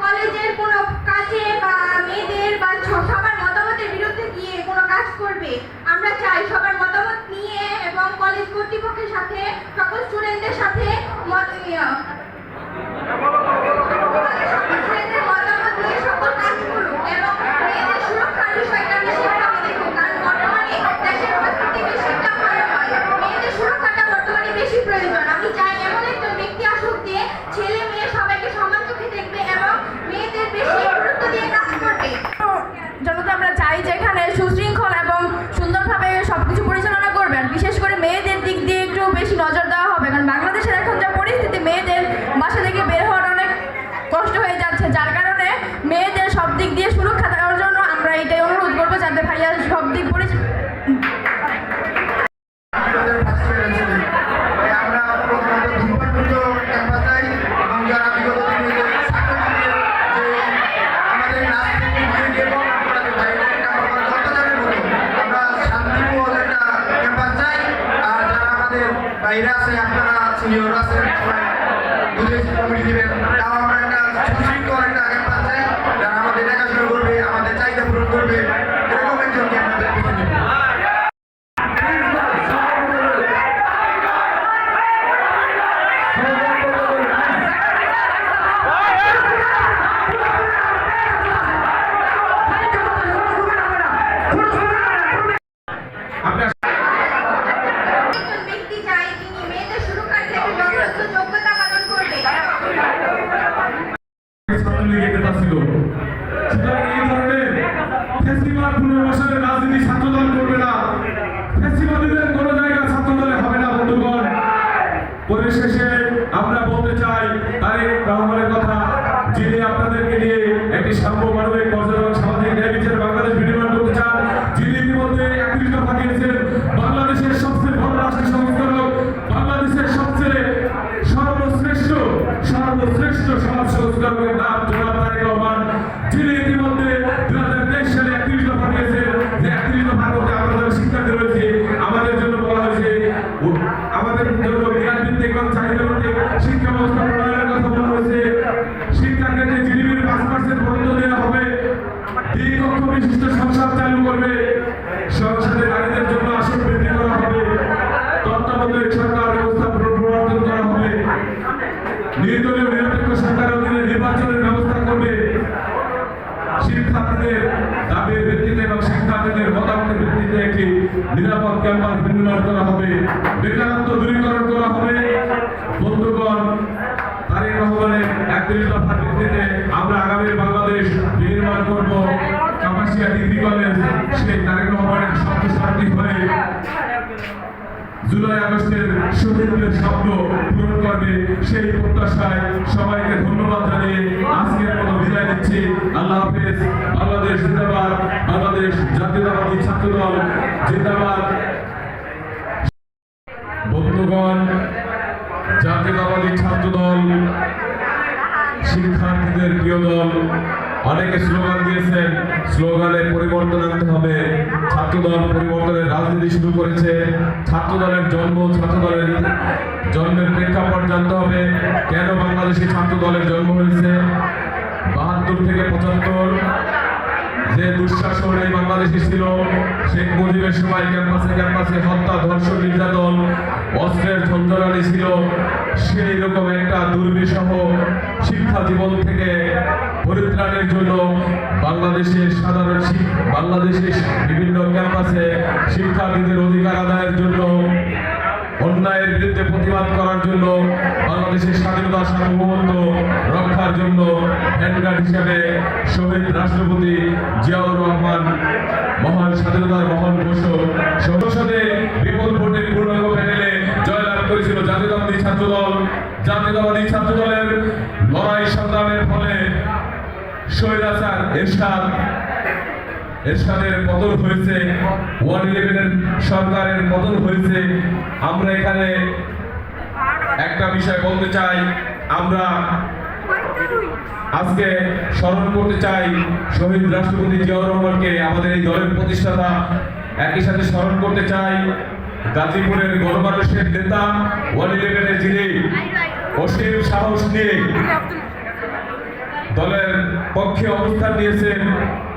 কলেজের কোনো কাজে বা মেয়েদের বা সবার মতামতের বিরুদ্ধে গিয়ে কোনো কাজ করবে? আমরা চাই সবার মতামত নিয়ে এবং কলেজ কর্তৃপক্ষের সাথে, সকল স্টুডেন্টদের সাথে মত ইয়া, সকল স্টুডেন্টদের মতামত নিয়ে সকল কাজ করুক এবং মেয়েদের সুরক্ষার বিষয়টা বিশেষভাবে দেখুক কারণ বর্তমানে দেশের পরিস্থিতি বেশিটা ভালো হয় মেয়েদের সুরক্ষাটা বর্তমানে বেশি প্রয়োজন আমি চাই এমন একজন ব্যক্তি আসুক যে ছেলে মেয়ে সবাইকে সমান চোখে দেখবে এবং মেয়েদের বেশি গুরুত্ব দিয়ে কাজ করবে জনতা আমরা চাই যে এখানে সুশৃঙ্খল এবং সুন্দরভাবে সবকিছু পরিচালনা করবেন বিশেষ করে মেয়েদের দিক দিয়ে একটু বেশি নজর দেওয়া হবে কারণ বাংলাদেশের এখন যা পরিস্থিতি মেয়েদের বাসা থেকে বের হওয়ার অনেক যাচ্ছে যার কারণে মেয়েদের সব দিক দিয়ে সুরক্ষা দেওয়ার জন্য আমরা এটাই অনুরোধ করব যাতে ভাইয়া সব দিক পরি- আমাদের ফার্স্ট ইয়ারে ছিলেন তাই আমরা প্রথমত ধূমপান মুক্ত ক্যাম্পাস চাই ছাত্রলীগের নেতা ছিল। সুতরাং এই ধরনের ফেস্টিভাল পুনর্বাসনের রাজনীতি ছাত্রদল করবে না। ফেস্টিভালদের কোনো জায়গা ছাত্রদলে হবে না, বন্ধুগণ। পরিশেষে আমরা বলতে চাই এবং শিক্ষা ব্যবস্থা প্রণয়নের কথা বলা হয়েছে শিক্ষার ক্ষেত্রে জিডিপির পাঁচ পার্সেন্ট বরাদ্দ দেওয়া হবে তিন কক্ষ বিশিষ্ট সংসদ চালু করবে সংসদে নারীদের জন্য আসন বৃদ্ধি করা হবে তত্ত্বাবধায়ক সরকার ব্যবস্থা প্রবর্তন করা হবে নির্দলীয় নিরপেক্ষ সরকারের অধীনে নির্বাচনের ব্যবস্থা করবে শিক্ষার্থীদের দাবির ভিত্তিতে এবং শিক্ষার্থীদের মতামতের ভিত্তিতে একটি নিরাপদ ক্যাম্পাস নির্মাণ করা হবে বেকারত্ব দূরীকরণ করা হবে বন্ধুগণ তারেক রহমানের একত্রিশ দফার ভিত্তিতে আমরা আগামী বাংলাদেশ নির্মাণ করব। কাপাসিয়া ডিগ্রি কলেজ সেই তারেক রহমানের শক্তিশালী হয়ে জুলাই আগস্টের শহীদদের স্বপ্ন পূরণ করবে সেই প্রত্যাশায় সবাইকে ধন্যবাদ জানিয়ে আজকের মতো বিদায় নিচ্ছি। আল্লাহ হাফেজ। বাংলাদেশ জিন্দাবাদ। বাংলাদেশ জাতীয়তাবাদী ছাত্রদল জিন্দাবাদ। বন্ধুগণ, জাতীয়তাবাদী ছাত্রদল শিক্ষার্থীদের প্রিয় দল, অনেকে স্লোগান দিয়েছেন স্লোগানে পরিবর্তন আনতে হবে। ছাত্রদল পরিবর্তনের রাজনীতি শুরু করেছে। ছাত্রদলের জন্ম, ছাত্রদলের জন্মের প্রেক্ষাপট জানতে হবে, কেন বাংলাদেশে ছাত্রদলের জন্ম হয়েছে? বাহাত্তর থেকে পঁচাত্তর, যে দুঃশাসন এই বাংলাদেশে ছিল, শেখ মুজিবের সময় ক্যাম্পাসে ক্যাম্পাসে হত্যা, ধর্ষণ, নির্যাতন, অস্ত্রের ঝঞ্ঝরানি ছিল। সেই রকম একটা দুর্বিষহ শিক্ষা জীবন থেকে পরিত্রাণের জন্য বাংলাদেশের সাধারণ বাংলাদেশের বিভিন্ন ক্যাম্পাসে শিক্ষার্থীদের অধিকার আদায়ের জন্য, অন্যায়ের বিরুদ্ধে প্রতিবাদ করার জন্য, বাংলাদেশের স্বাধীনতা সার্বভৌমত্ব রক্ষার জন্য ভ্যানগার্ড হিসেবে শহীদ রাষ্ট্রপতি জিয়াউর রহমান মহান স্বাধীনতার মহান ঘোষক, সংসদে বিপুল ভোটের পূর্ণাঙ্গ ছাত্রদল জাতীয়তাবাদী ছাত্রদলের লড়াই সংগ্রামের ফলে শহীদ হাসান এরশাদ, এরশাদের হয়েছে ওয়ান ইলেভেনের সরকারের হয়েছে। আমরা এখানে একটা বিষয় বলতে চাই, আমরা আজকে স্মরণ করতে চাই শহীদ রাষ্ট্রপতি জিয়াউর রহমানকে, আমাদের এই দলের প্রতিষ্ঠাতা। একই সাথে স্মরণ করতে চাই গাজীপুরের গণমানুষের নেতা, ওয়ান যিনি অসীম সাহস নিয়ে দলের পক্ষে অবস্থান নিয়েছেন,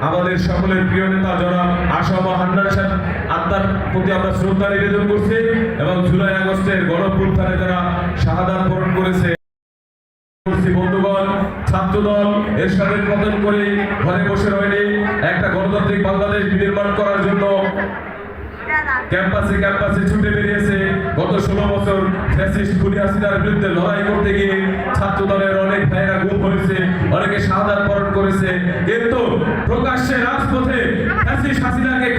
আমাদের সকলের প্রিয় নেতা জনাব আসাম হান্নান সাহেব, আত্মার প্রতি আমরা শ্রদ্ধা নিবেদন করছি এবং জুলাই আগস্টের গণপ্রুত্থানে তারা শাহাদাত বরণ করেছে। বন্ধুগণ, ছাত্রদল এর সাথে পতন করে ঘরে বসে রয়নি। একটা গণতান্ত্রিক বাংলাদেশ নির্মাণ করার জন্য ক্যাম্পাসে ক্যাম্পাসে ছুটে বেরিয়েছে। গত ষোলো বছর ফ্যাসিস্ট বিরুদ্ধে লড়াই করতে গিয়ে ছাত্র দলের অনেক ভাইয়েরা গুম হয়েছে অনেকে শাহাদাত বরণ করেছে। কিন্তু প্রকাশ্যে রাজপথে ফ্যাসিস্ট হাসিনাকে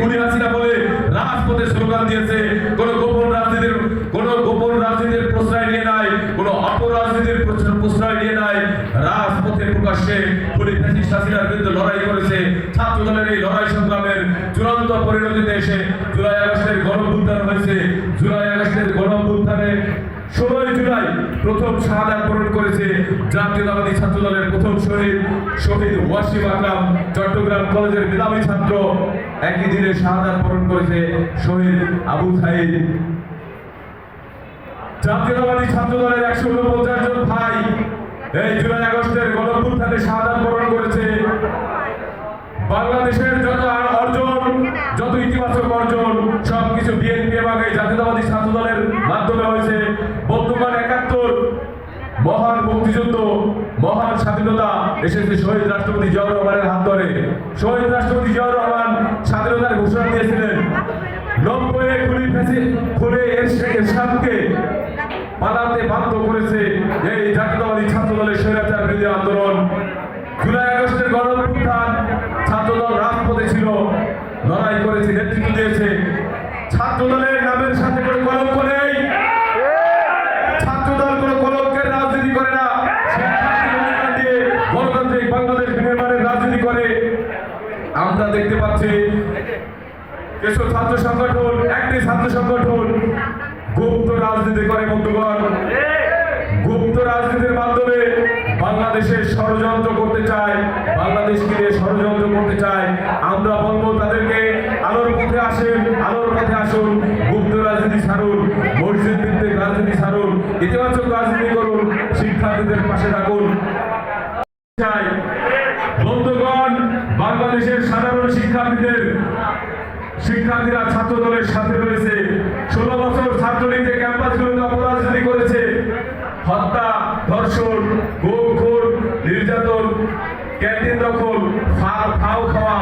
বলে রাজপথে স্লোগান দিয়েছে। কোন গোপন রাজনীতির, কোন গোপন রাজনীতির প্রশ্রয় নিয়ে নাই, কোন অপরাজনীতির প্রশ্র- প্রশ্রয় নিয়ে নাই। রাজপথে প্রকাশ্যে ফ্যাসিস্ট হাসিনার বিরুদ্ধে লড়াই করেছে। ছাত্র দলের এই লড়াই সংগ্রামের চূড়ান্ত পরিণতিতে এসে জুলাই আগস্টের গণভ্যুত্থান হয়েছে। জুলাই আগস্টের গণভ্যুত্থানে ষোলোই জুলাই প্রথম শাহাদাত বরণ করেছে জাতীয়তাবাদী ছাত্র দলের প্রথম শহীদ শহীদ ওয়াসিম আকরাম। চট্টগ্রাম কলেজের মেধাবী ছাত্র একই দিনে শাহাদাত বরণ করেছে শহীদ আবু সাইদ। জাতীয়তাবাদী ছাত্র দলের একশো উনপঞ্চাশ জন ভাই এই জুলাই আগস্টের গণভ্যুত্থানে শাহাদাত বরণ করেছে। বাংলাদেশের যত অর্জন, যত ইতিবাচক অর্জন, সবকিছু বিএনপি এবং এই জাতীয়তাবাদী ছাত্র দলের মাধ্যমে হয়েছে। বন্ধুগণ একাত্তর, মহান মুক্তিযুদ্ধ, মহান স্বাধীনতা এসেছে শহীদ রাষ্ট্রপতি জিয়াউর রহমানের হাত ধরে। শহীদ রাষ্ট্রপতি জিয়াউর রহমান স্বাধীনতার ঘোষণা দিয়েছিলেন নব্বই খুনি ফেসে, খুনে এরশাদকে পালাতে বাধ্য করেছে এই জাতীয়তাবাদী ছাত্র দলের স্বৈরাচার বিরোধী আন্দোলন। জুলাই আগস্টের গণঅভ্যুত্থান ছাত্রদল রাজপথে ছিল লড়াই করেছে, নেতৃত্ব দিয়েছে। ছাত্রদলের নামের সাথে কোনো কলঙ্ক নেই। ছাত্রদল কোনো কলঙ্কের রাজনীতি করে না। গণতান্ত্রিক বাংলাদেশ নির্মাণের রাজনীতি করে। আমরা দেখতে পাচ্ছি ছাত্র সংগঠন, একটি ছাত্র সংগঠন গুপ্ত রাজনীতি করে, বন্ধুগণ। গুপ্ত রাজনীতির মাধ্যমে বাংলাদেশের ষড়যন্ত্র করতে চায়, বাংলাদেশকে ষড়যন্ত্র করতে চায় আমরা বলব তাদেরকে আলোর পথে আসেন, আলোর পথে আসুন। গুপ্ত রাজনীতি ছাড়ুন, মসজিদ ভিত্তিক রাজনীতি ছাড়ুন, ইতিবাচক রাজনীতি করুন, শিক্ষার্থীদের পাশে থাকুন। বন্ধুগণ, বাংলাদেশের সাধারণ শিক্ষার্থীদের, শিক্ষার্থীরা ছাত্র দলের সাথে রয়েছে। ষোলো বছর ছাত্রলীগের ক্যাম্পাসগুলোতে অপরাজনীতি করেছে, হত্যা, ধর্ষণ গোম নির্যাতন, ক্যান্টিন দখল ফাও খাওয়া